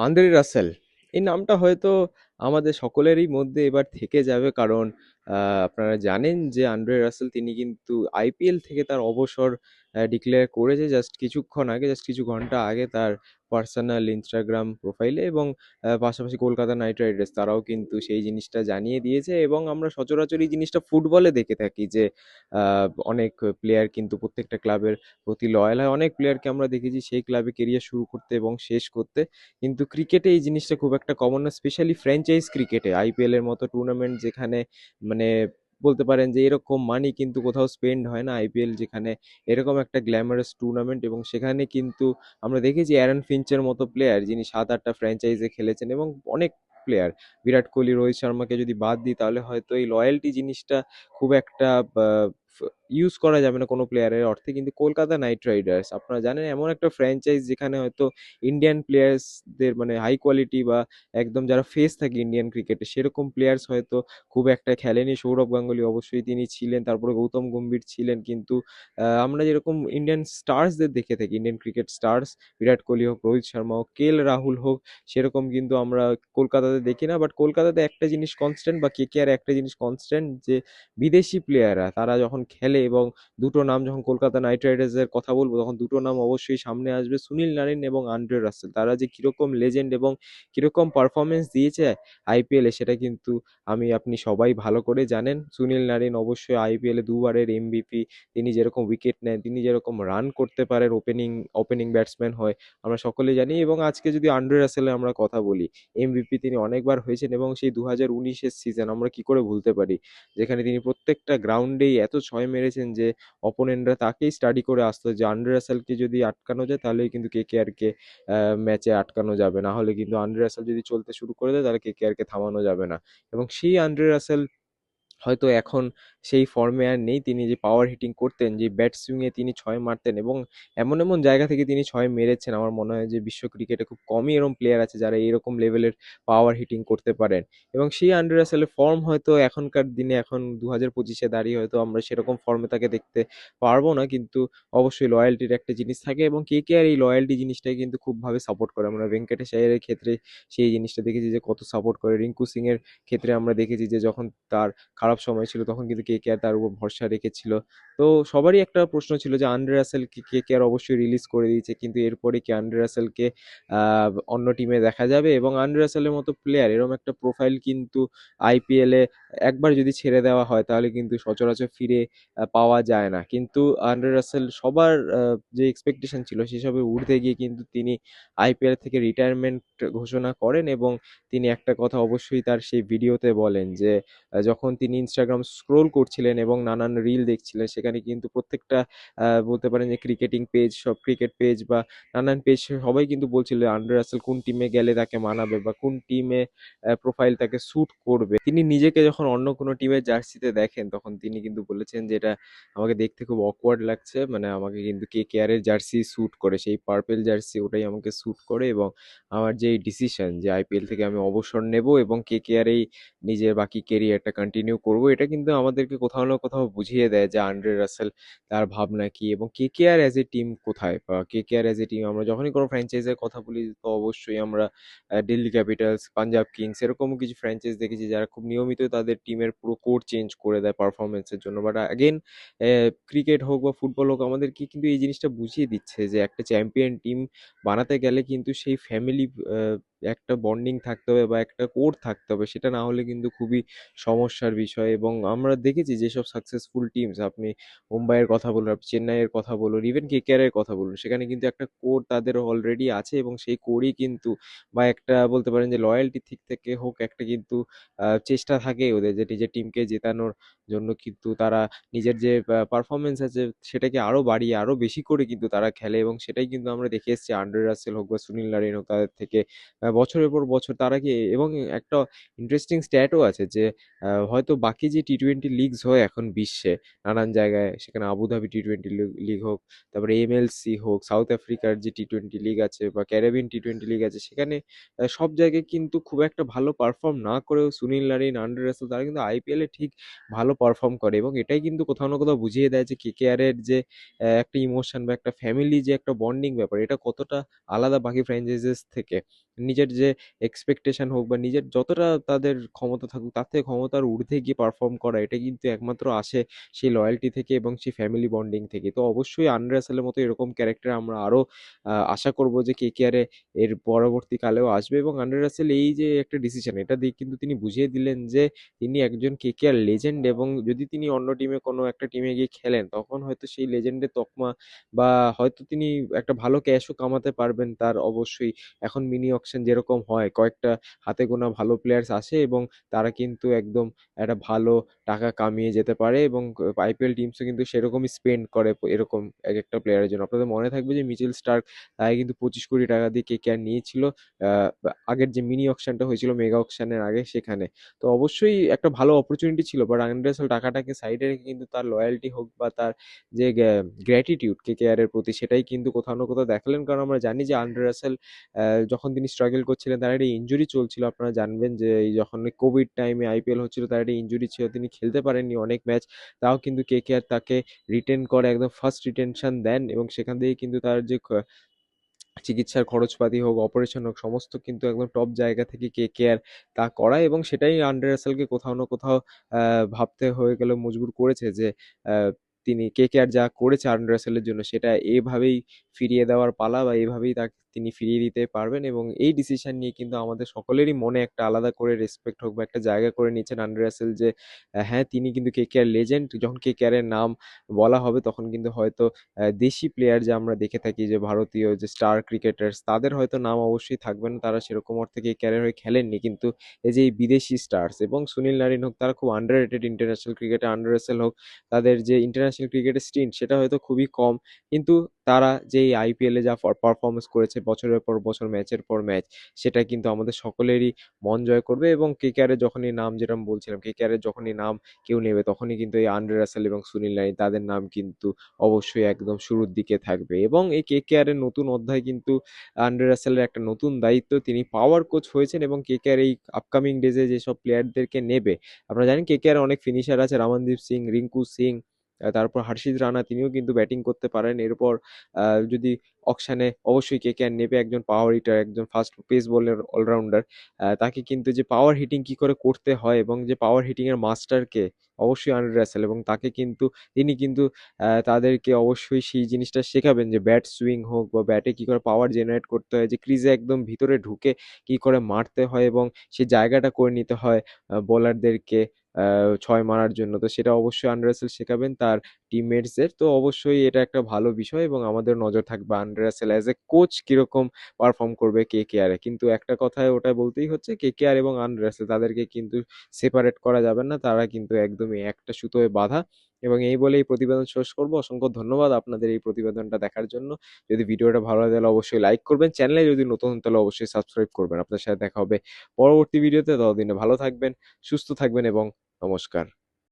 Andre Russell. এই নামটা হয়তো আমাদের সকলেরই মধ্যে এবার থেকে যাবে কারণ আপনারা জানেন যে আন্দ্রে রাসেল তিনি কিন্তু আইপিএল থেকে তার অবসর ডিক্লেয়ার করেছে জাস্ট কিছুক্ষণ আগে জাস্ট কিছু ঘণ্টা আগে তার পার্সোনাল ইনস্টাগ্রাম প্রোফাইলে এবং পাশাপাশি কলকাতা নাইট রাইডার্স তারাও কিন্তু সেই জিনিসটা জানিয়ে দিয়েছে এবং আমরা সচরাচর এই জিনিসটা ফুটবলে দেখে থাকি যে অনেক প্লেয়ার কিন্তু প্রত্যেকটা ক্লাবের প্রতি লয়াল হয়। অনেক প্লেয়ারকে আমরা দেখেছি সেই ক্লাবে কেরিয়ার শুরু করতে এবং শেষ করতে। কিন্তু ক্রিকেটে এই জিনিসটা খুব একটা কমন না স্পেশালি ফ্র্যাঞ্চাইজ ক্রিকেটে আইপিএলের মতো টুর্নামেন্ট যেখানে মানে বলতে পারেন যে এরকম মানি কিন্তু কোথাও স্পেন্ড হয় না আইপিএল যেখানে এরকম একটা গ্ল্যামারাস টুর্নামেন্ট এবং সেখানে কিন্তু আমরা দেখেছি অ্যারন ফিঞ্চের মতো প্লেয়ার যিনি সাত আটটা ফ্র্যাঞ্চাইজে খেলেছেন এবং অনেক প্লেয়ার বিরাট কোহলি, রোহিত শর্মাকে যদি বাদ দিই তাহলে হয়তো এই লয়্যালটি জিনিসটা খুব একটা ইউজ করা যাবে না কোনো প্লেয়ারের অর্থে কিন্তু কলকাতা নাইট রাইডার্স আপনারা জানেন এমন একটা ফ্র্যাঞ্চাইজ যেখানে হয়তো ইন্ডিয়ান প্লেয়ার্সদের মানে হাই কোয়ালিটি বা একদম যারা ফেস থাকে ইন্ডিয়ান ক্রিকেটে সেরকম প্লেয়ার্স হয়তো খুব একটা খেলেনি। সৌরভ গাঙ্গুলি অবশ্যই তিনি ছিলেন, তারপরে গৌতম গম্ভীর ছিলেন কিন্তু আমরা যেরকম ইন্ডিয়ান স্টার্সদের দেখে থাকি Indian cricket stars Virat Kohli হোক, রোহিত শর্মা হোক, কে এল রাহুল হোক, সেরকম কিন্তু আমরা কলকাতাতে দেখি না। বাট কলকাতাতে একটা জিনিস কনস্ট্যান্ট বা কে কে আর একটা জিনিস কনস্ট্যান্ট যে বিদেশি প্লেয়াররা তারা যখন খেলে এবং দুটো নাম যখন কলকাতা নাইট রাইডার্সের কথা বলব, তখন দুটো নাম অবশ্যই সামনে আসবে, সুনীল নারিন এবং আন্দ্রে রাসেল। তারা যে কীরকম লেজেন্ড এবং কীরকম পারফরমেন্স দিয়েছে আইপিএলে সেটা কিন্তু আমি, আপনি সবাই ভালো করে জানেন। সুনীল নারিন অবশ্যই আইপিএলে দুবারের এমভিপি তিনি যেরকম উইকেট নেন তিনি যেরকম রান করতে পারেন ওপেনিং ওপেনিং ব্যাটসম্যান হয়, আমরা সকলে জানি। এবং আজকে যদি আন্দ্রে রাসেলের আমরা কথা বলি এমভিপি তিনি অনেকবার হয়েছেন এবং সেই দু হাজার উনিশের সিজন আমরা কি করে ভুলতে পারি? যেখানে তিনি প্রত্যেকটা গ্রাউন্ডেই এত ছয় মেরেছেন যে অপোনেন্টরা তাকেই স্টাডি করে আসতো যে আন্ডার রাসেলকে যদি আটকানো যায়, তাহলেই কিন্তু কে কে আরকে ম্যাচে আটকানো যাবে। না হলে কিন্তু আন্ডার রাসেল যদি চলতে শুরু করে দেয়, তাহলে কে কে আরকে থামানো যাবে না। এবং সেই আন্ডার রাসেল হয়তো এখন সেই ফর্মে আর নেই। তিনি যে পাওয়ার হিটিং করতেন, যে ব্যাট সুইংয়ে তিনি ছয় মারতেন এবং এমন এমন জায়গা থেকে তিনি ছয় মেরেছেন, আমার মনে হয় যে বিশ্ব ক্রিকেটে খুব কমই এরকম প্লেয়ার আছে যারা এরকম লেভেলের পাওয়ার হিটিং করতে পারেন। এবং সেই আন্ড্রে রাসেলের ফর্ম হয়তো এখনকার দিনে, এখন দু হাজার পঁচিশে দাঁড়িয়ে হয়তো আমরা সেরকম ফর্মে তাকে দেখতে পারব না, কিন্তু অবশ্যই লয়্যালটির একটা জিনিস থাকে এবং কে কে আর এই লয়্যালটি জিনিসটাকে কিন্তু খুবভাবে সাপোর্ট করে। আমরা ভেঙ্কটেশ আইয়ারের ক্ষেত্রে সেই জিনিসটা দেখেছি যে কত সাপোর্ট করে। রিঙ্কু সিং এর ক্ষেত্রে আমরা দেখেছি যে যখন তার খারাপ সময় ছিল, তখন কিন্তু কে কে আর তার উপর ভরসা রেখেছিল। তো সবারই একটা প্রশ্ন ছিল যে আন্ড্রে রাসেলকে কে কে আর অবশ্যই রিলিজ করে দিয়েছে, কিন্তু এরপরে কি আন্ড্রে রাসেলকে অন্য টিমে দেখা যাবে? এবং আন্ড্রে রাসেলের মতো প্লেয়ার এরকম একটা প্রোফাইল কিন্তু আইপিএলে একবার যদি ছেড়ে দেওয়া হয়, তাহলে কিন্তু সচরাচর ফিরে পাওয়া যায় না। কিন্তু আন্ড্রে রাসেল সবার যে এক্সপেকটেশন ছিল সেসবের ঊর্ধ্বে গিয়ে কিন্তু তিনি আইপিএল থেকে রিটায়ারমেন্ট ঘোষণা করেন এবং তিনি একটা কথা অবশ্যই তার সেই ভিডিওতে বলেন যে যখন তিনি ইনস্টাগ্রাম স্ক্রোল করছিলেন এবং নানান রিল দেখছিলেন। সেখানে কিন্তু প্রত্যেকটা বলতে পারেন যে ক্রিকেটিং পেজ সব ক্রিকেট পেজ বা নানান পেজ সবাই কিন্তু বলছিল আন্ডার রাসেল কোন টিমে গেলে তাকে মানাবে বা কোন টিমে প্রোফাইল তাকে স্যুট করবে। তিনি নিজেকে যখন অন্য কোনো টিমের জার্সিতে দেখেন, তখন তিনি কিন্তু বলেছেন যে এটা আমাকে দেখতে খুব অকওয়ার্ড লাগছে। মানে আমাকে কিন্তু কে কেয়ারের জার্সি স্যুট করে, সেই পার্পেল জার্সি ওটাই আমাকে স্যুট করে এবং আমার যে ডিসিশন যে আইপিএল থেকে আমি অবসর নেব এবং কে কেয়ারেই নিজের বাকি কেরিয়ারটা কন্টিনিউ করব, এটা কিন্তু আমাদেরকে কোথাও না কোথাও বুঝিয়ে দেয় যে আন্ড্রে রাসেল তার ভাবনা কি এবং কে কে আর অ্যাজ এ টিম কোথায়? বা কে কে আর অ্যাজ এ টিম আমরা যখনই কোনো ফ্র্যাঞ্চাইজের কথা বলি, তো অবশ্যই আমরা দিল্লি ক্যাপিটালস, পাঞ্জাব কিংস এরকম কিছু ফ্র্যাঞ্চাইজ দেখেছি যারা খুব নিয়মিত তাদের টিমের পুরো কোড চেঞ্জ করে দেয় পারফরমেন্সের জন্য। বাট আগেন ক্রিকেট হোক বা ফুটবল হোক, আমাদেরকে কিন্তু এই জিনিসটা বুঝিয়ে দিচ্ছে যে একটা চ্যাম্পিয়ন টিম বানাতে গেলে কিন্তু সেই ফ্যামিলি একটা বন্ডিং থাকতে হবে বা একটা কোর থাকতে হবে, সেটা না হলে কিন্তু খুবই সমস্যার বিষয়। এবং আমরা দেখেছি যেসব সাকসেসফুল টিমস আপনি মুম্বাইয়ের কথা বলুন আপনি চেন্নাইয়ের কথা বলুন ইভেন কে কেকেআরের কথা বলুন সেখানে কিন্তু একটা কোর তাদের অলরেডি আছে এবং সেই কোরই কিন্তু বা একটা বলতে পারেন যে লয়্যালটি ঠিক থেকে হোক, একটা কিন্তু চেষ্টা থাকে ওদের যে নিজের টিমকে জেতানোর জন্য কিন্তু তারা নিজের যে পারফরমেন্স আছে সেটাকে আরও বাড়িয়ে আরও বেশি করে কিন্তু তারা খেলে। এবং সেটাই কিন্তু আমরা দেখে এসেছি আন্ড্রে রাসেল হোক বা সুনীল নারিন হোক, তাদের থেকে বছরের পর বছর তারা কি এবং একটা ইন্টারেস্টিং স্ট্যাটও আছে যে হয়তো বাকি যে টি টোয়েন্টি লিগস হয় এখন বিশ্বে, নানান জায়গায়, সেখানে আবুধাবি টি টোয়েন্টি লিগ হোক, তারপরে এম এমএলসি হোক সাউথ আফ্রিকার যে টি টোয়েন্টি লিগ আছে বা ক্যারিবিয়ান টি টোয়েন্টি লিগ আছে, সেখানে সব জায়গায় কিন্তু খুব একটা ভালো পারফর্ম না করেও সুনীল নারিন আন্ডার রাসেল, তারা কিন্তু আইপিএলে ঠিক ভালো পারফর্ম করে এবং এটাই কিন্তু কোথাও না কোথাও বুঝিয়ে দেয় যে কেকেআর এর যে একটা ইমোশন বা একটা ফ্যামিলি যে একটা বন্ডিং ব্যাপার, এটা কতটা আলাদা বাকি ফ্র্যাঞ্চাইজেস থেকে। নিজের যে এক্সপেকটেশন হোক বা নিজের যতটা তাদের ক্ষমতা থাকুক, তার থেকে ক্ষমতার ঊর্ধ্বে গিয়ে পারফর্ম করা, এটা কিন্তু একমাত্র আসে সেই লয়্যালটি থেকে এবং সেই ফ্যামিলি বন্ডিং থেকে। তো অবশ্যই আন্ডার রাসেলের মতো এরকম ক্যারেক্টার আমরা আরও আশা করব যে কে কেকেআরে এর পরবর্তীকালেও আসবে এবং আন্ডার রাসেল এই যে একটা ডিসিশন এটা দিয়ে কিন্তু তিনি বুঝিয়ে দিলেন যে তিনি একজন কেকেআর লেজেন্ড এবং যদি তিনি অন্য টিমে কোনো একটা টিমে গিয়ে খেলেন, তখন হয়তো সেই লেজেন্ডের তকমা বা হয়তো তিনি একটা ভালো ক্যাশও কামাতে পারবেন তার অবশ্যই। এখন মিনি অকশন যেরকম হয়, কয়েকটা হাতে গোনা ভালো প্লেয়ার্স আসে এবং তারা কিন্তু একদম একটা ভালো টাকা কামিয়ে যেতে পারে এবং আইপিএল টিমসও কিন্তু সেরকমই স্পেন্ড করে এরকম এক একটা প্লেয়ারের জন্য। আপনাদের মনে থাকবে যে মিচেল স্টার্ক তাই কিন্তু পঁচিশ কোটি টাকা দিয়ে কেকেআর নিয়েছিল আগের যে মিনি অকশনটা হয়েছিল মেগা অকশনের আগে সেখানে। তো অবশ্যই একটা ভালো অপরচুনিটি ছিল বাট আন্ডারসেল টাকাটাকে সাইডে রেখে কিন্তু তার লয়্যালটি হোক বা তার যে গ্র্যাটিটিউড কেকেআর এর প্রতি সেটাই কিন্তু কোথাও না কোথাও দেখালেন। কারণ আমরা জানি যে আন্ডার যখন তিনি স্ট্রাগল করছিলেন, তার একটা ইঞ্জুরি চলছিল। আপনারা জানবেন যে যখন কোভিড টাইমে আইপিএল হচ্ছিল, তার একটা ইনজুরি ছিল। তিনি খেলতে পারেননি অনেক ম্যাচ তাও কিন্তু কে কে আর তাকে রিটেন করে, একদম ফার্স্ট রিটেনশন দেন এবং সেখান থেকে কিন্তু তার যে চিকিৎসার খরচপাতি হোক অপারেশন হোক, সমস্ত কিন্তু একদম টপ জায়গা থেকে কে কেয়ার তা করায় এবং সেটাই আন্ডার রাসেলকে কোথাও না কোথাও ভাবতে হয়ে গেল, মজবুর করেছে যে তিনি কে কেয়ার যা করেছে আন্ডার রাসেলের জন্য, সেটা এভাবেই ফিরিয়ে দেওয়ার পালা বা এভাবেই তাকে তিনি ফিরিয়ে দিতে পারবেন এবং এই ডিসিশন নিয়ে কিন্তু আমাদের সকলেরই মনে একটা আলাদা করে রেসপেক্ট হোক বা একটা জায়গা করে নিচ্ছেন আন্ডার রাসেল যে হ্যাঁ তিনি কিন্তু কে কেয়ার লেজেন্ড যখন কে কেয়ারের নাম বলা হবে তখন কিন্তু হয়তো দেশি প্লেয়ার যে আমরা দেখে থাকি যে, ভারতীয় যে স্টার ক্রিকেটার্স তাদের হয়তো নাম অবশ্যই থাকবে না। তারা সেরকম অর্থে কে ক্যারিয়ার হয়ে খেলেননি। কিন্তু এই যে এই বিদেশি স্টার্স এবং সুনীল নারিন হোক, তারা খুব আন্ডার রেটেড ইন্টারন্যাশনাল ক্রিকেটে আন্ডার হোক, তাদের যে ইন্টারন্যাশনাল ক্রিকেটের স্টিন্ট সেটা হয়তো খুবই কম। কিন্তু তারা যে আইপিএলে যা পারফরমেন্স করেছে বছরের পর বছর ম্যাচের পর ম্যাচ সেটা কিন্তু আমাদের সকলেরই মন জয় করবে এবং কে কেকেআরের যখনই নাম যেরকম বলছিলাম কে কেকেআরের যখনই নাম কেউ নেবে তখনই কিন্তু এই আন্ডার রাসেল এবং সুনীল নারিন তাদের নাম কিন্তু অবশ্যই একদম শুরুর দিকে থাকবে এবং এই কেকেআর এর নতুন অধ্যায় কিন্তু আন্ডার রাসেলের একটা নতুন দায়িত্ব, তিনি পাওয়ার কোচ হয়েছেন এবং কে কেকেআর এই আপকামিং ডেজে যেসব প্লেয়ারদেরকে নেবে, আপনারা জানেন কে কেকেআর অনেক ফিনিশার আছে, রামনদীপ সিং, রিঙ্কু সিং তারপর হর্ষিত রানা তিনিও কিন্তু ব্যাটিং করতে পারেন। এরপর যদি অকশানে অবশ্যই কেকেআর নেবে একজন পাওয়ার হিটার একজন ফাস্ট পেস বোলার অলরাউন্ডার তাকে কিন্তু যে পাওয়ার হিটিং কি করে করতে হয় এবং যে পাওয়ার হিটিং এর মাস্টারকে অবশ্যই আন্ডার রাসেল এবং তাকে কিন্তু, তিনি কিন্তু তাদেরকে অবশ্যই সেই জিনিসটা শেখাবেন যে ব্যাট সুইং হোক বা ব্যাটে কি করে পাওয়ার জেনারেট করতে হয়, যে ক্রিজে একদম ভিতরে ঢুকে কি করে মারতে হয় এবং সেই জায়গাটা করে নিতে হয় বোলারদেরকে ছয় মারার জন্য। তো সেটা অবশ্যই আন্ডার শেখাবেন। তার টিমমেটসদের তো অবশ্যই এটা একটা ভালো বিষয় এবং আমাদের নজর থাকবে Andre Russell as a coach কীরকম পারফর্ম করবে কে কে আরে কিন্তু একটা কথায় ওটা বলতেই হচ্ছে কে কে আর এবং আন্ডার তাদেরকে কিন্তু সেপারেট করা যাবে না, তারা কিন্তু একদমই একটা সুতোয় বাঁধা এবং এই বলে এই প্রতিবেদন শেষ করব। অসংখ্য ধন্যবাদ আপনাদের এই প্রতিবেদনটা দেখার জন্য। যদি ভিডিওটা ভালো লাগে তাহলে অবশ্যই লাইক করবেন। চ্যানেলে যদি নতুন তাহলে অবশ্যই সাবস্ক্রাইব করবেন। আপনার সাথে দেখা হবে পরবর্তী ভিডিওতে। ততদিনে ভালো থাকবেন, সুস্থ থাকবেন এবং নমস্কার।